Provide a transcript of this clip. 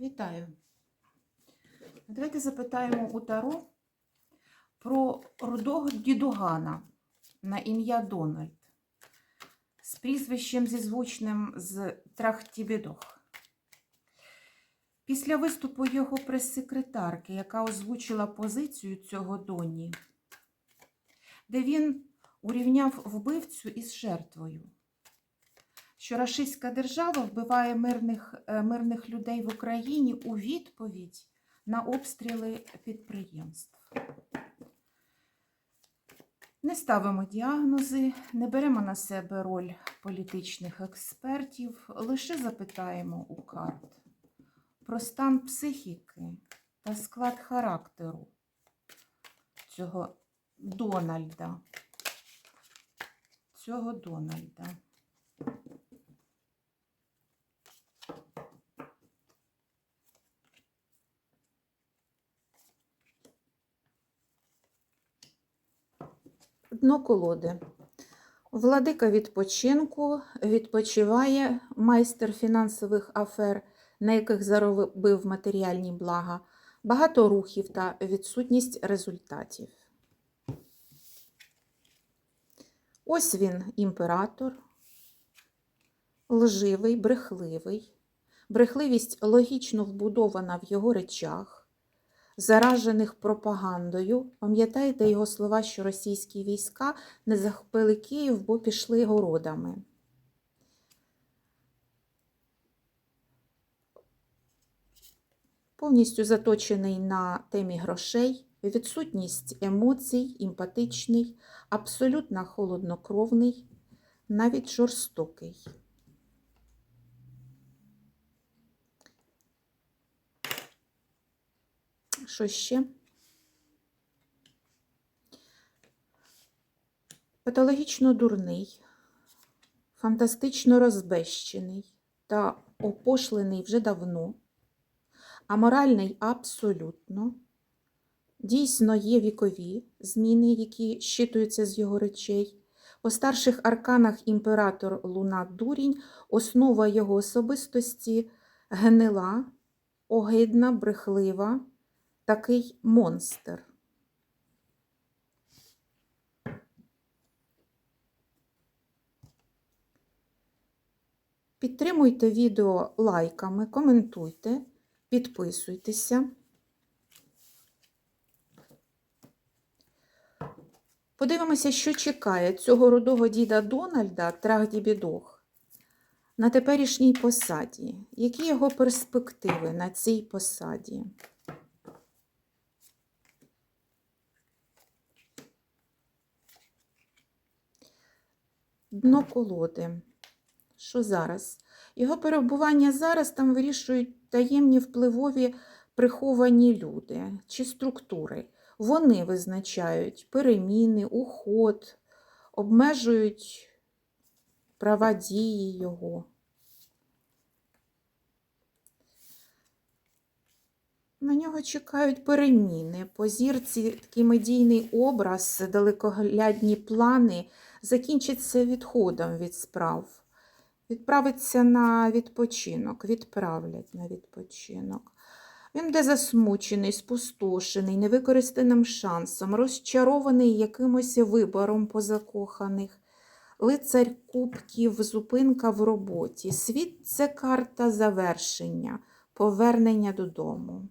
Вітаю. Давайте запитаємо у Таро про рудого дідугана на ім'я Дональд з прізвищем зізвучним з Трахтібідох. Після виступу його прес-секретарки, яка озвучила позицію цього Доні, де він урівняв вбивцю із жертвою що рашистська держава вбиває мирних, е, мирних людей в Україні у відповідь на обстріли підприємств. Не ставимо діагнози, не беремо на себе роль політичних експертів, лише запитаємо у карт про стан психіки та склад характеру цього Дональда. Цього Дональда. Дно колоди. Владика відпочинку відпочиває майстер фінансових афер, на яких заробив матеріальні блага, багато рухів та відсутність результатів. Ось він, імператор, лживий, брехливий. Брехливість логічно вбудована в його речах заражених пропагандою. Пам'ятаєте його слова, що російські війська не захопили Київ, бо пішли городами. Повністю заточений на темі грошей, відсутність емоцій, емпатичний, абсолютно холоднокровний, навіть жорстокий. Що ще? Патологічно дурний, фантастично розбещений та опошлений вже давно, аморальний абсолютно. Дійсно є вікові зміни, які щитуються з його речей. У старших арканах імператор Луна Дурінь, основа його особистості гнила, огидна, брехлива такий монстр. Підтримуйте відео лайками, коментуйте, підписуйтеся. Подивимося, що чекає цього рудого діда Дональда Трагдібідох на теперішній посаді. Які його перспективи на цій посаді? Дно колоди. Що зараз? Його перебування зараз там вирішують таємні впливові приховані люди чи структури. Вони визначають переміни, уход, обмежують права дії його. На нього чекають переміни. По зірці такий медійний образ, далекоглядні плани закінчиться відходом від справ. Відправиться на відпочинок, відправлять на відпочинок. Він буде засмучений, спустошений, невикористаним шансом, розчарований якимось вибором позакоханих. Лицарь кубків, зупинка в роботі. Світ це карта завершення, повернення додому.